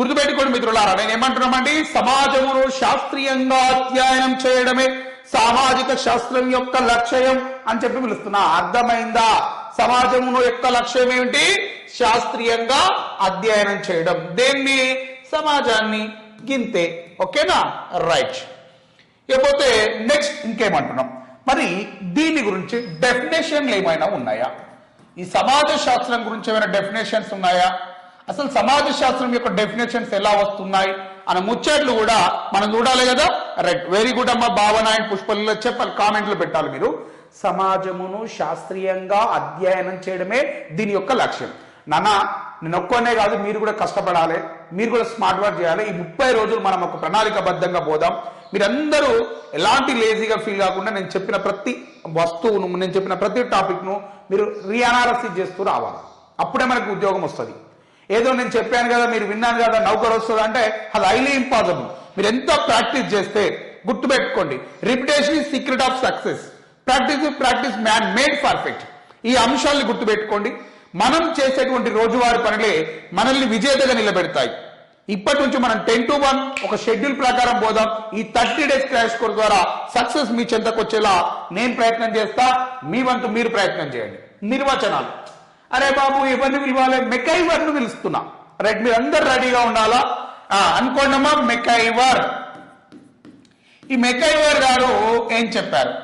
గుర్తుపెట్టుకోండి మిత్రులారా నేను ఏమంటున్నామండి సమాజమును శాస్త్రీయంగా అధ్యయనం చేయడమే సామాజిక శాస్త్రం యొక్క లక్ష్యం అని చెప్పి పిలుస్తున్నా. అర్థమైందా? సమాజమును యొక్క లక్ష్యం ఏమిటి? శాస్త్రీయంగా అధ్యయనం చేయడం. దేన్ని? సమాజాన్ని. గింతే. ఓకేనా? రైట్. ఇకపోతే నెక్స్ట్ ఇంకేమంటున్నాం? మరి దీని గురించి డెఫినేషన్లు ఏమైనా ఉన్నాయా? ఈ సమాజ శాస్త్రం గురించి ఏమైనా డెఫినేషన్స్ ఉన్నాయా? అసలు సమాజ శాస్త్రం యొక్క డెఫినేషన్స్ ఎలా వస్తున్నాయి అన్న ముచ్చట్లు కూడా మనం చూడాలి కదా? రైట్ వెరీ గుడ్ అమ్మ భావన అండ్ పుష్పల్లో చెప్పాలి కామెంట్లు పెట్టాలి మీరు. సమాజమును శాస్త్రీయంగా అధ్యయనం చేయడమే దీని యొక్క లక్ష్యం. నాన్న నేను ఒక్కనే కాదు మీరు కూడా కష్టపడాలి మీరు కూడా స్మార్ట్ వర్క్ చేయాలి. ఈ ముప్పై రోజులు మనం ఒక ప్రణాళికబద్ధంగా పోదాం. మీరందరూ ఎలాంటి లేజీగా ఫీల్ కాకుండా నేను చెప్పిన ప్రతి వస్తువును నేను చెప్పిన ప్రతి టాపిక్ను మీరు రీఅనాలసిస్ చేస్తూ రావాలి. అప్పుడే మనకు ఉద్యోగం వస్తుంది. ఏదో నేను చెప్పాను కదా మీరు విన్నాను కదా నౌకర్ వస్తుంది అంటే అది హైలీ ఇంపాసిబుల్ మీరు ఎంత ప్రాక్టీస్ చేస్తే గుర్తుపెట్టుకోండి. Repetition is secret of success practice practice man made perfect ఈ అంశాలను గుర్తుపెట్టుకోండి. మనం చేసేటువంటి రోజువారి పనులే మనల్ని విజేతగా నిలబెడతాయి. ఇప్పటి నుంచి మనం టెన్ టు వన్ ఒక షెడ్యూల్ ప్రకారం పోదాం. ఈ థర్టీ డేస్ క్రాష్ కోర్స్ ద్వారా సక్సెస్ మీ చెంతకు వచ్చేలా నేను ప్రయత్నం చేస్తా మీ వంతు మీరు ప్రయత్నం చేయండి. నిర్వచనాలు. అరే బాబు ఎవరిని పిలవాలి. మెకైవర్ను పిలుస్తున్నా. రైట్ మీరు అందరు రెడీగా ఉండాలా? ఆ, అనుకోండమ్మా మెకైవర్. ఈ మెకైవర్ గారు ఏం చెప్పారు?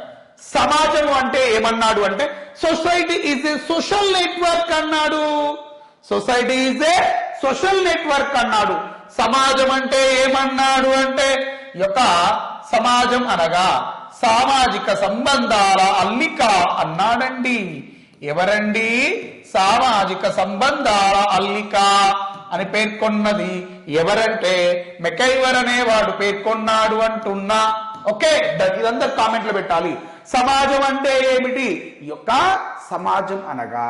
సమాజం అంటే ఏమన్నాడు అంటే society is a social network అన్నాడు. Society is a social network అన్నాడు. సమాజం అంటే ఏమన్నాడు అంటే యొక్క సమాజం అనగా సామాజిక సంబంధాల అల్లిక అన్నాడండి. ఎవరండి? సామాజిక సంబంధాల అల్లిక అని పేర్కొన్నది ఎవరంటే మెకైవర్ అనేవాడు పేర్కొన్నాడు అంటున్నా. ఓకే ఇదంతా కామెంట్లు పెట్టాలి. సమాజం అంటే ఏమిటి? ఈ యొక్క సమాజం అనగా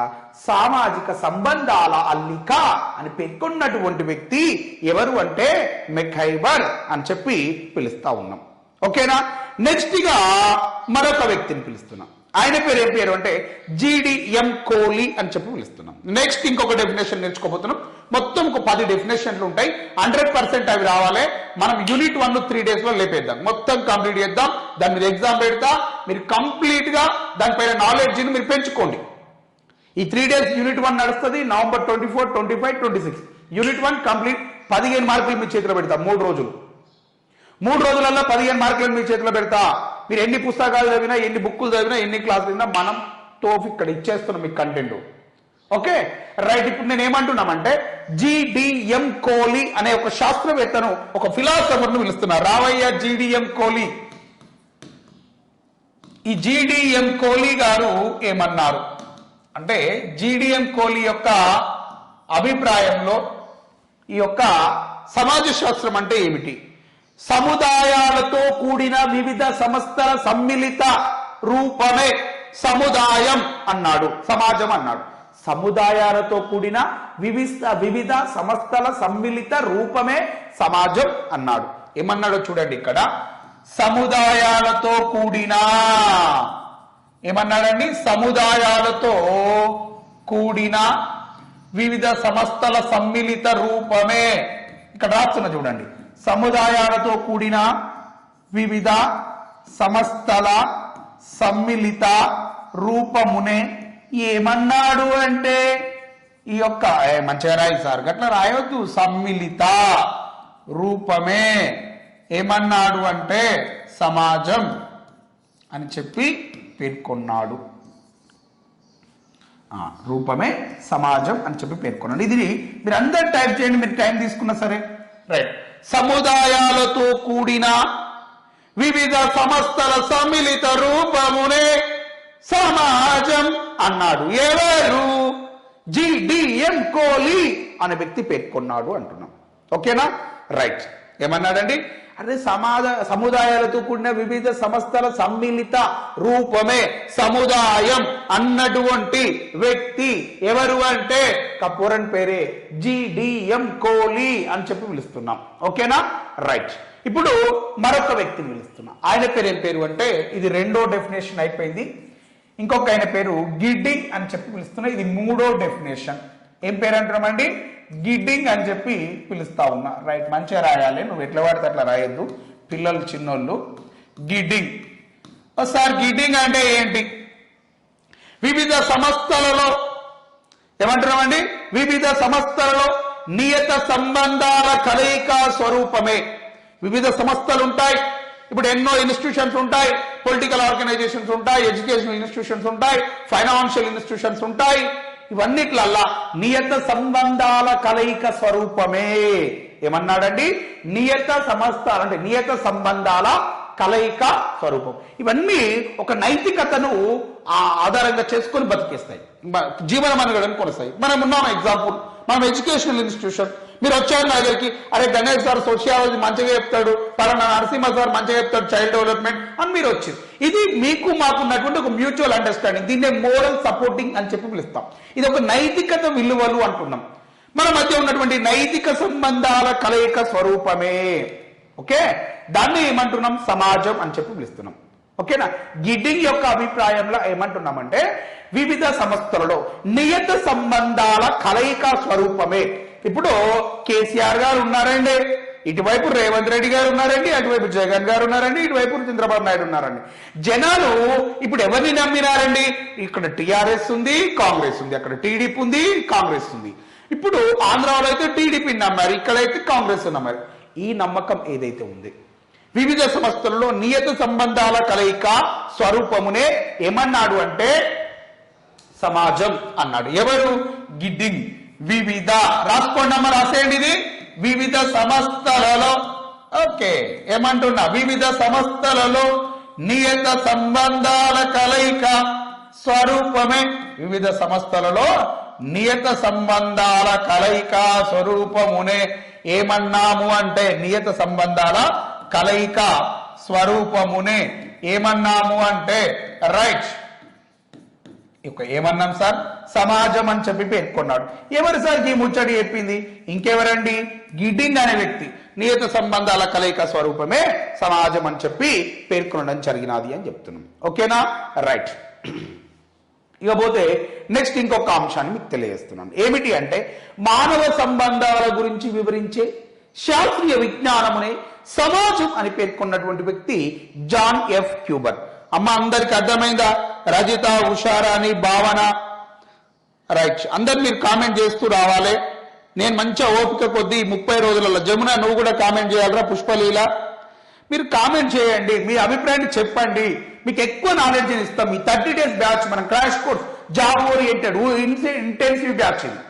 సామాజిక సంబంధాల అల్లిక అని పేర్కొన్నటువంటి వ్యక్తి ఎవరు అంటే మెఖైబర్ అని చెప్పి పిలుస్తా ఉన్నాం. ఓకేనా? నెక్స్ట్గా మరొక వ్యక్తిని పిలుస్తున్నాం. ఆయన పేరు ఏం పేరు అంటే జీడిఎం కోహ్లీ అని చెప్పి పిలుస్తున్నాం. నెక్స్ట్ ఇంకొక డెఫినేషన్ నేర్చుకోబోతున్నాం. మొత్తం ఒక పది డెఫినేషన్లు ఉంటాయి. హండ్రెడ్ పర్సెంట్ అవి రావాలి. మనం యూనిట్ వన్ త్రీ డేస్లో లేపేద్దాం. మొత్తం కంప్లీట్ చేద్దాం. దాని మీద ఎగ్జామ్ పెడతా. మీరు కంప్లీట్గా దానిపైన నాలెడ్జ్ని మీరు పెంచుకోండి. ఈ త్రీ డేస్ యూనిట్ వన్ నడుస్తుంది. November twenty four twenty five twenty six unit one complete పదిహేను మార్కులు మీ చేతిలో పెడతా. మూడు రోజులు. మూడు రోజులలో పదిహేను మార్కులు మీ చేతిలో పెడతా. మీరు ఎన్ని పుస్తకాలు చదివినా ఎన్ని బుక్కులు చదివినా ఎన్ని క్లాసులు చదివినా మనం తోఫ్ ఇక్కడ ఇచ్చేస్తున్నాం మీకు కంటెంట్. ఓకే? రైట్ ఇప్పుడు నేను ఏమంటున్నామంటే జిడిఎం కోహ్లీ అనే ఒక శాస్త్రవేత్తను ఒక ఫిలాసఫర్ను పిలుస్తున్నా. రావయ్య జిడిఎం కోహ్లీ ఈ జిడిఎం కోహ్లీ గారు ఏమన్నారు? అంటే జిడిఎం కోహ్లీ యొక్క అభిప్రాయంలో ఈ యొక్క సమాజ శాస్త్రం అంటే ఏమిటి? సముదాయాలతో కూడిన వివిధ సంస్థల సమ్మిళిత రూపమే సముదాయం అన్నాడు సమాజం అన్నాడు. సముదాయాలతో కూడిన వివిధ వివిధ సంస్థల సమ్మిళిత రూపమే సమాజం అన్నాడు. ఏమన్నాడో చూడండి ఇక్కడ. సముదాయాలతో కూడిన ఏమన్నాడండి? సముదాయాలతో కూడిన వివిధ సంస్థల సమ్మిళిత రూపమే. ఇక్కడ రాస్తున్న చూడండి. సముదాయాలతో కూడిన వివిధ సమస్తల సమ్మిళిత రూపమునే ఏమన్నాడు అంటే ఈ యొక్క మంచిగా రాయి సార్ గట్లా రాయవద్దు సమ్మిళిత రూపమే ఏమన్నాడు అంటే సమాజం అని చెప్పి పేర్కొన్నాడు. రూపమే సమాజం అని చెప్పి పేర్కొన్నాడు. ఇది మీరు అందరు టైప్ చేయండి మీరు టైం తీసుకున్నా సరే. రైట్. సముదాయాలతో కూడిన వివిధ సంస్థల సమ్మిళిత రూపమునే సమాజం అన్నాడు. ఎవరు? జిడిఎం కోహ్లీ అనే వ్యక్తి పేర్కొన్నాడు అంటున్నాం. ఓకేనా? రైట్. ఏమన్నాడండి? అదే సమాజ సముదాయాలతో కూడిన వివిధ సంస్థల సమ్మిళిత రూపమే సముదాయం అన్నటువంటి వ్యక్తి ఎవరు అంటే కపూరన్ పేరే జిడిఎం కోహ్లీ అని చెప్పి పిలుస్తున్నాం. ఓకేనా? రైట్. ఇప్పుడు మరొక వ్యక్తిని పిలుస్తున్నాం. ఆయన పేరు ఏం పేరు అంటే ఇది రెండో డెఫినేషన్ అయిపోయింది. ఇంకొక ఆయన పేరు గిడ్డింగ్ అని చెప్పి పిలుస్తున్నాం. ఇది మూడో డెఫినేషన్. ఏం పేరు అంటున్నామండి? గిడ్డింగ్ అని చెప్పి పిలుస్తా ఉన్నా. రైట్ మంచిగా రాయాలి. నువ్వు ఎట్లా పడితే అట్లా రాయొద్దు. పిల్లలు చిన్నోళ్ళు. గిడ్డింగ్. సార్ గిడ్డింగ్ అంటే ఏంటి? వివిధ సంస్థలలో ఏమంటున్నామండి వివిధ సంస్థలలో నియత సంబంధాల కలయిక స్వరూపమే. వివిధ సంస్థలు ఉంటాయి. ఇప్పుడు ఎన్నో ఇన్స్టిట్యూషన్స్ ఉంటాయి. పొలిటికల్ ఆర్గనైజేషన్స్ ఉంటాయి. ఎడ్యుకేషనల్ ఇన్స్టిట్యూషన్స్ ఉంటాయి. ఫైనాన్షియల్ ఇన్స్టిట్యూషన్స్ ఉంటాయి. ఇవన్నిట్లల్లా నియత సంబంధాల కలయిక స్వరూపమే. ఏమన్నాడండి? నియత సంస్థ అంటే నియత సంబంధాల కలయిక స్వరూపం. ఇవన్నీ ఒక నైతికతను ఆ ఆధారంగా చేసుకొని బతికేస్తాయి. జీవనం అనగడం కొనసాయి మనం ఉన్నాం ఎగ్జాంపుల్. మనం ఎడ్యుకేషనల్ ఇన్స్టిట్యూషన్ మీరు వచ్చారు నా దగ్గరికి. అరే గణేష్ సార్ సోషియాలజీ మంచిగా చెప్తాడు పలానా నరసింహ సార్ మంచిగా చెప్తాడు చైల్డ్ డెవలప్మెంట్ అని మీరు వచ్చింది ఇది మీకు మాకు ఉన్నటువంటి ఒక మ్యూచువల్ అండర్స్టాండింగ్. దీన్నే మోరల్ సపోర్టింగ్ అని చెప్పి పిలుస్తాం. ఇది ఒక నైతికత విలువలు అంటున్నాం. మన మధ్య ఉన్నటువంటి నైతిక సంబంధాల కలయిక స్వరూపమే. ఓకే? దాన్ని ఏమంటున్నాం? సమాజం అని చెప్పి పిలుస్తున్నాం. ఓకేనా? గిడ్డింగ్ యొక్క అభిప్రాయంలో ఏమంటున్నామంటే వివిధ సంస్థలలో నియత సంబంధాల కలయిక స్వరూపమే. ఇప్పుడు కేసీఆర్ గారు ఉన్నారండి. ఇటువైపు రేవంత్ రెడ్డి గారు ఉన్నారండి అటువైపు జగన్ గారు ఉన్నారండి ఇటువైపు చంద్రబాబు నాయుడు ఉన్నారండి. జనాలు ఇప్పుడు ఎవరిని నమ్మినారండి? ఇక్కడ టీఆర్ఎస్ ఉంది కాంగ్రెస్ ఉంది అక్కడ టీడీపీ ఉంది కాంగ్రెస్ ఉంది. ఇప్పుడు ఆంధ్రాలో అయితే టీడీపీ నమ్మారు ఇక్కడైతే కాంగ్రెస్ నమ్మారు. ఈ నమ్మకం ఏదైతే ఉంది? వివిధ సంస్థలలో నియత సంబంధాల కలయిక స్వరూపమునే ఏమన్నాడు అంటే సమాజం అన్నాడు. ఎవరు? గిడ్డింగ్. వివిధ. రాసుకోండమ్మ రాసేయండి ఇది. వివిధ సంస్థలలో ఓకే ఏమంటున్నా? వివిధ సంస్థలలో నియత సంబంధాల కలయిక స్వరూపమే. వివిధ సంస్థలలో నియత సంబంధాల కలయిక స్వరూపమునే. ఏమన్నాము అంటే నియత సంబంధాల కలయిక స్వరూపమునే. ఏమన్నాము అంటే రైట్. ఇక ఏమన్నాం సార్? సమాజం అని చెప్పి పేర్కొన్నాడు. ఎవరు సార్ ఈ ముచ్చడి చెప్పింది? ఇంకెవరండి? గిడ్డింగ్ అనే వ్యక్తి. నియత సంబంధాల కలయిక స్వరూపమే సమాజం అని చెప్పి పేర్కొనడం జరిగినది అని చెప్తున్నాం. ఓకేనా? రైట్. ఇకపోతే నెక్స్ట్ ఇంకొక అంశాన్ని మీకు తెలియజేస్తున్నాను ఏమిటి అంటే మానవ సంబంధాల గురించి వివరించే శాస్త్రీయ విజ్ఞానమునే సమాజం అని పేర్కొన్నటువంటి వ్యక్తి జాన్ ఎఫ్ క్యూబర్. అమ్మ అందరికి అర్థమైందా? రజిత ఉషారాణి భావన. రైట్ అందరు మీరు కామెంట్ చేస్తూ రావాలి. నేను మంచిగా ఓపిక కొద్దీ ముప్పై రోజులలో జమున నువ్వు కూడా కామెంట్ చేయాలరా పుష్పలీల. మీరు కామెంట్ చేయండి మీ అభిప్రాయాన్ని చెప్పండి. మీకు ఎక్కువ నాలెడ్జ్ ఇస్తాం. ఈ థర్టీ డేస్ బ్యాచ్ మనం crash course job oriented intensive batch ఇది.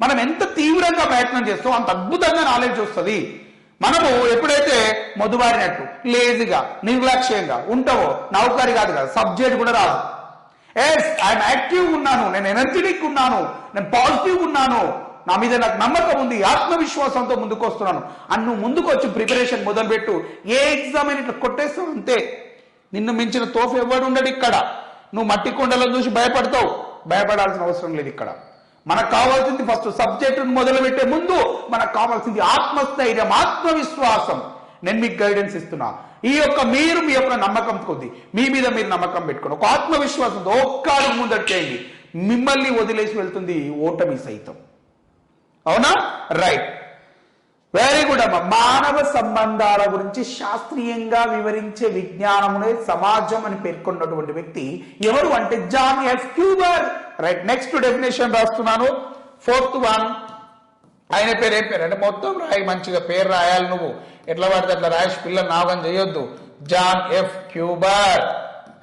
మనం ఎంత తీవ్రంగా ప్రయత్నం చేస్తాం అంత అద్భుతంగా నాలెడ్జ్ వస్తుంది. మనము ఎప్పుడైతే మొదుబారినట్టు లేజీగా నిర్లక్ష్యంగా ఉంటావో నౌకరి కాదు కదా సబ్జెక్ట్ కూడా రాదు. ఎస్ ఐఎమ్ యాక్టివ్ ఉన్నాను నేను ఎనర్జెటిక్ ఉన్నాను నేను పాజిటివ్ ఉన్నాను. నా మీద నాకు నమ్మకం ఉంది ఆత్మవిశ్వాసంతో ముందుకు వస్తున్నాను అని నువ్వు ముందుకు వచ్చి ప్రిపరేషన్ మొదలుపెట్టు. ఏ ఎగ్జామ్ అని ఇట్లా కొట్టేస్తావు అంతే. నిన్ను మించిన తోఫు ఎవడు ఉండడు ఇక్కడ. నువ్వు మట్టి కొండలను చూసి భయపడతావు. భయపడాల్సిన అవసరం లేదు ఇక్కడ. మనకు కావాల్సింది ఫస్ట్ సబ్జెక్టును మొదలు పెట్టే ముందు మనకు కావాల్సింది ఆత్మస్థైర్యం ఆత్మవిశ్వాసం. నేను మీకు గైడెన్స్ ఇస్తున్నా. ఈ యొక్క మీరు మీ యొక్క నమ్మకం కొద్ది మీ మీద మీరు నమ్మకం పెట్టుకోండి. ఒక ఆత్మవిశ్వాసంతో ఒక్క అడుగు ముందట చేయండి. మిమ్మల్ని వదిలేసి వెళ్తుంది ఓటమి సైతం. అవునా? రైట్ వెరీ గుడ్ అమ్మ. మానవ సంబంధాల గురించి శాస్త్రీయంగా వివరించే విజ్ఞానమునే సమాజం అని పేర్కొన్నటువంటి వ్యక్తి ఎవరు అంటే John F Cuber. Right next definition రాస్తున్నాను. ఫోర్త్ వన్ ఆయన పేరు ఏం పేరు? అంటే మొత్తం రాయి మంచిగా పేరు రాయాలి నువ్వు. ఎట్లా పడితే అట్లా రాయేసి పిల్లలు నాగం చేయొద్దు. John F Cuber.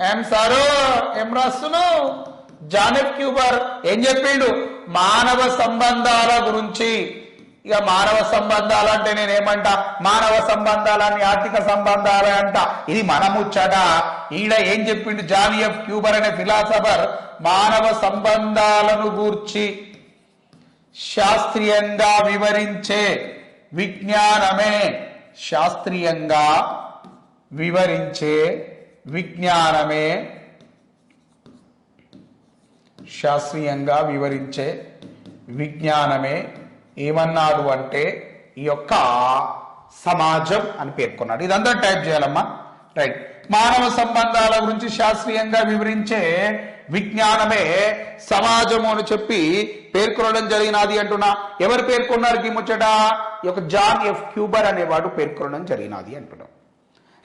ఏం సారు ఏం రాస్తున్నావు? John F Cuber. ఏం చెప్పిండు? మానవ సంబంధాల గురించి. ఇక మానవ సంబంధాలు అంటే నేనేమంట? మానవ సంబంధాలని ఆర్థిక సంబంధాలు అంట. ఇది మన ఈడ ఏం చెప్పిండు జాన్ ఎఫ్ క్యూబర్ అనే ఫిలాసఫర్? మానవ సంబంధాలను గూర్చి శాస్త్రీయంగా వివరించే విజ్ఞానమే. శాస్త్రీయంగా వివరించే విజ్ఞానమే. శాస్త్రీయంగా వివరించే విజ్ఞానమే. ఏమన్నాడు అంటే ఈ యొక్క సమాజం అని పేర్కొన్నాడు. ఇదంతా టైప్ చేయాలమ్మా. రైట్. మానవ సంబంధాల గురించి శాస్త్రీయంగా వివరించే విజ్ఞానమే సమాజము అని చెప్పి పేర్కొనడం జరిగినది అంటున్నా. ఎవరు పేర్కొన్నారు ఈ ముచ్చట? ఈ యొక్క జాన్ ఎఫ్ క్యూబర్ అనేవాడు పేర్కొనడం జరిగినది అంటున్నాం.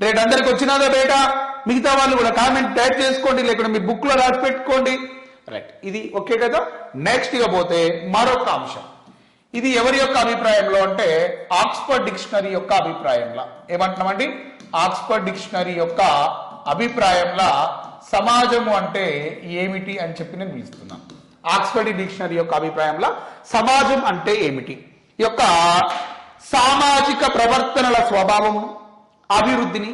రేట్. అందరికి వచ్చినదా బేటా? మిగతా వాళ్ళు కూడా కామెంట్ టైప్ చేసుకోండి లేకుంటే మీ బుక్లో రాసి పెట్టుకోండి. రైట్. ఇది ఓకే కదా? నెక్స్ట్ ఇక పోతే మరొక అంశం. ఇది ఎవరి యొక్క అభిప్రాయంలో అంటే ఆక్స్ఫర్డ్ డిక్షనరీ యొక్క అభిప్రాయంలో. ఏమంటున్నామండి? ఆక్స్ఫర్డ్ డిక్షనరీ యొక్క అభిప్రాయంలో సమాజము అంటే ఏమిటి అని చెప్పి నేను పిలుస్తున్నాను ఆక్స్ఫర్డ్ డిక్షనరీ యొక్క అభిప్రాయంలో సమాజం అంటే ఏమిటి? ఈ యొక్క సామాజిక ప్రవర్తనల స్వభావమును అభివృద్ధిని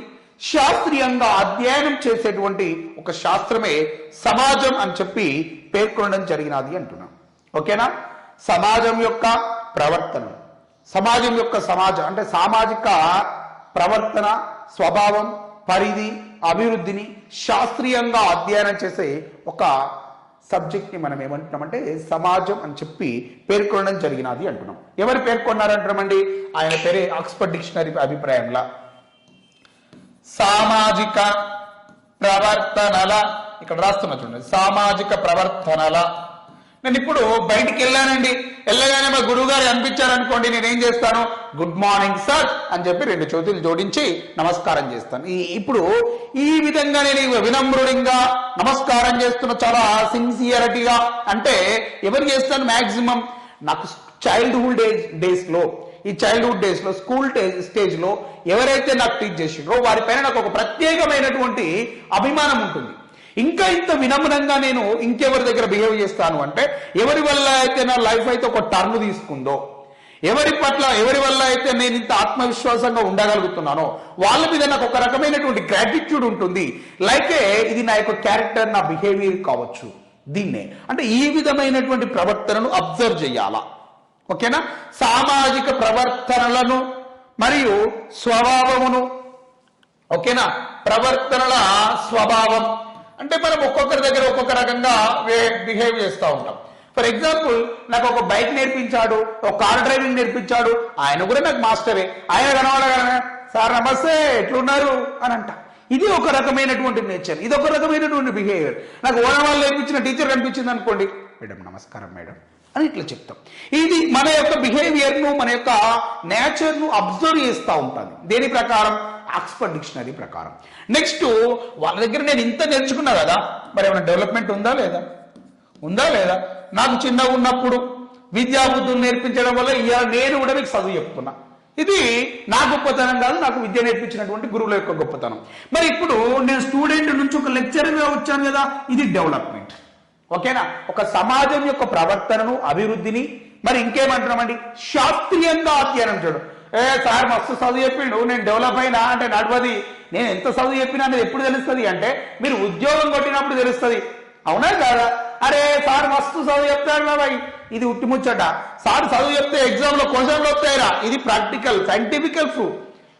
శాస్త్రీయంగా అధ్యయనం చేసేటువంటి ఒక శాస్త్రమే సమాజం అని చెప్పి పేర్కొనడం జరిగినది అంటున్నాం. ఓకేనా? సమాజం యొక్క ప్రవర్తన. సమాజం యొక్క సమాజం అంటే సామాజిక ప్రవర్తన స్వభావం పరిధి అభివృద్ధిని శాస్త్రీయంగా అధ్యయనం చేసే ఒక సబ్జెక్ట్ని మనం ఏమంటున్నామంటే సమాజం అని చెప్పి పేర్కొనడం జరిగినది అంటున్నాం. ఎవరు పేర్కొన్నారంటున్నామండి? ఆయన పేరే ఆక్స్ఫర్డ్ డిక్షనరీ అభిప్రాయంలో. సామాజిక ప్రవర్తనల ఇక్కడ రాస్తున్నా చూడండి సామాజిక ప్రవర్తనల నేను ఇప్పుడు బయటికి వెళ్ళానండి. వెళ్ళగానే మా గురువు గారు అనిపించారనుకోండి నేను ఏం చేస్తాను? గుడ్ మార్నింగ్ సార్ అని చెప్పి రెండు చేతులు జోడించి నమస్కారం చేస్తాను. ఈ- ఇప్పుడు ఈ విధంగా నేను వినమ్రుడిగా నమస్కారం చేస్తున్న చాలా సిన్సియరిటీగా అంటే ఎవరు చేస్తాను మ్యాక్సిమం నాకు చైల్డ్హుడ్ డేస్ డేస్లో ఈ చైల్డ్హుడ్ డేస్లో స్కూల్ స్టేజ్లో ఎవరైతే నాకు టీచ్ చేసిండ్రో వారిపైన నాకు ఒక ప్రత్యేకమైనటువంటి అభిమానం ఉంటుంది. ఇంకా ఇంత వినమ్రంగా నేను ఇంకెవరి దగ్గర బిహేవ్ చేస్తాను అంటే ఎవరి వల్ల అయితే నా లైఫ్ అయితే ఒక టర్న్ తీసుకుందో ఎవరి పట్ల ఎవరి వల్ల అయితే నేను ఇంత ఆత్మవిశ్వాసంగా ఉండగలుగుతున్నానో వాళ్ళ మీద నాకు ఒక రకమైనటువంటి గ్రాటిట్యూడ్ ఉంటుంది. లైకే ఇది నా యొక్క క్యారెక్టర్ నా బిహేవియర్ కావచ్చు. దీన్నే. అంటే ఈ విధమైనటువంటి ప్రవర్తనను అబ్జర్వ్ చేయాలా. ఓకేనా? సామాజిక ప్రవర్తనలను మరియు స్వభావమును. ఓకేనా? ప్రవర్తనల స్వభావం. అంటే మనం ఒక్కొక్కరి దగ్గర ఒక్కొక్క రకంగా బిహేవ్ చేస్తూ ఉంటాం. ఫర్ ఎగ్జాంపుల్ నాకు ఒక బైక్ నేర్పించాడు ఒక కార్ డ్రైవింగ్ నేర్పించాడు ఆయన కూడా నాకు మాస్టరే. ఆయన కనబడగానే సార్ నమస్తే ఎట్లున్నారు? అని అంట. ఇది ఒక రకమైనటువంటి నేచర్ ఇది ఒక రకమైనటువంటి బిహేవియర్ నాకు ఓనవాళ్ళు నేర్పించిన టీచర్ కనిపించింది అనుకోండి మేడం నమస్కారం మేడం. అని ఇట్లా చెప్తాం. ఇది మన యొక్క బిహేవియర్ను మన యొక్క నేచర్ను అబ్జర్వ్ చేస్తూ ఉంటుంది దేని ప్రకారం? ఆక్స్ఫర్డ్ డిక్షనరీ ప్రకారం. నెక్స్ట్ వాళ్ళ దగ్గర నేను ఇంత నేర్చుకున్నా కదా మరి ఏమైనా డెవలప్మెంట్ ఉందా లేదా? ఉందా లేదా? నాకు చిన్నగా ఉన్నప్పుడు విద్యాబుద్ధులు నేర్పించడం వల్ల ఇవాళ నేను కూడా మీకు చదువు చెప్తున్నా. ఇది నా గొప్పతనం కాదు నాకు విద్య నేర్పించినటువంటి గురువుల యొక్క గొప్పతనం. మరి ఇప్పుడు నేను స్టూడెంట్ నుంచి ఒక లెక్చరర్గా వచ్చాను కదా ఇది డెవలప్మెంట్ ఓకేనా? ఒక సమాజం యొక్క ప్రవర్తనను అభివృద్ధిని మరి ఇంకేమంటున్నామండి? శాస్త్రీయంగా అధ్యయనం చేయడం. ఏ సార్ మస్తు చదువు చెప్పిండు. నేను డెవలప్ అయినా అంటే నడవది. నేను ఎంత చదువు చెప్పినా అనేది ఎప్పుడు తెలుస్తుంది అంటే మీరు ఉద్యోగం కొట్టినప్పుడు తెలుస్తుంది. అవునా కాదా? అరే సార్ మస్తు చదువు చెప్తాడు బాబాయ్ ఇది ఉట్టిముచ్చట సార్ చదువు చెప్తే ఎగ్జామ్లో క్వశ్చన్లు వస్తాయిరా. ఇది ప్రాక్టికల్ సైంటిఫికల్ ప్రూఫ్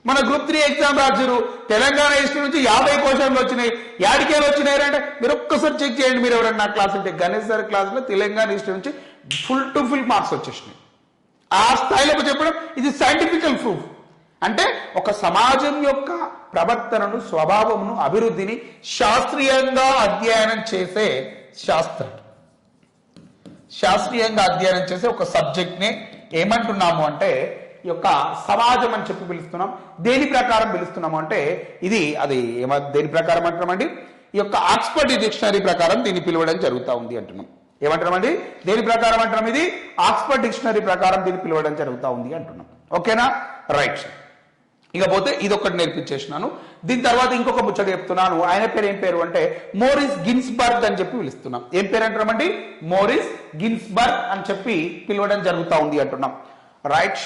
మన గ్రూప్ త్రీ ఎగ్జామ్ రాశారు తెలంగాణ హిస్టరీ నుంచి యాభై క్వశ్చన్లు వచ్చినాయి. యాడికేలు వచ్చినాయి అంటే మీరు ఒక్కసారి చెక్ చేయండి మీరు ఎవరన్నా క్లాస్ ఉంటే. గణేష్ సార్ క్లాస్లో తెలంగాణ హిస్టరీ నుంచి ఫుల్ టు ఫుల్ మార్క్స్ వచ్చేసినాయి. ఆ స్థాయిలో చెప్పడం ఇది సైంటిఫికల్ ప్రూఫ్. అంటే ఒక సమాజం యొక్క ప్రవర్తనను స్వభావమును అభివృద్ధిని శాస్త్రీయంగా అధ్యయనం చేసే శాస్త్రం. శాస్త్రీయంగా అధ్యయనం చేసే ఒక సబ్జెక్ట్ని ఏమంటున్నాము అంటే యొక్క సమాజం అని చెప్పి పిలుస్తున్నాం. దేని ప్రకారం పిలుస్తున్నాము అంటే ఇది అది ఏమ దేని ప్రకారం అంటున్నామండి? ఈ యొక్క ఆక్స్ఫర్డ్ డిక్షనరీ ప్రకారం దీన్ని పిలవడం జరుగుతూ ఉంది అంటున్నాం. ఏమంటున్నామండి? దేని ప్రకారం అంటున్నాం ఇది? ఆక్స్ఫర్డ్ డిక్షనరీ ప్రకారం దీన్ని పిలవడం జరుగుతూ ఉంది అంటున్నాం. ఓకేనా? రైట్. ఇకపోతే ఇదొకటి నేర్పించేసినాను. దీని తర్వాత ఇంకొక ముచ్చట చెప్తున్నాను. ఆయన పేరు ఏం పేరు అంటే మోరిస్ గిన్స్బర్గ్ అని చెప్పి పిలుస్తున్నాం. ఏం పేరు అంటున్నామండి? మోరిస్ గిన్స్బర్గ్ అని చెప్పి పిలవడం జరుగుతూ ఉంది అంటున్నాం. రైట్.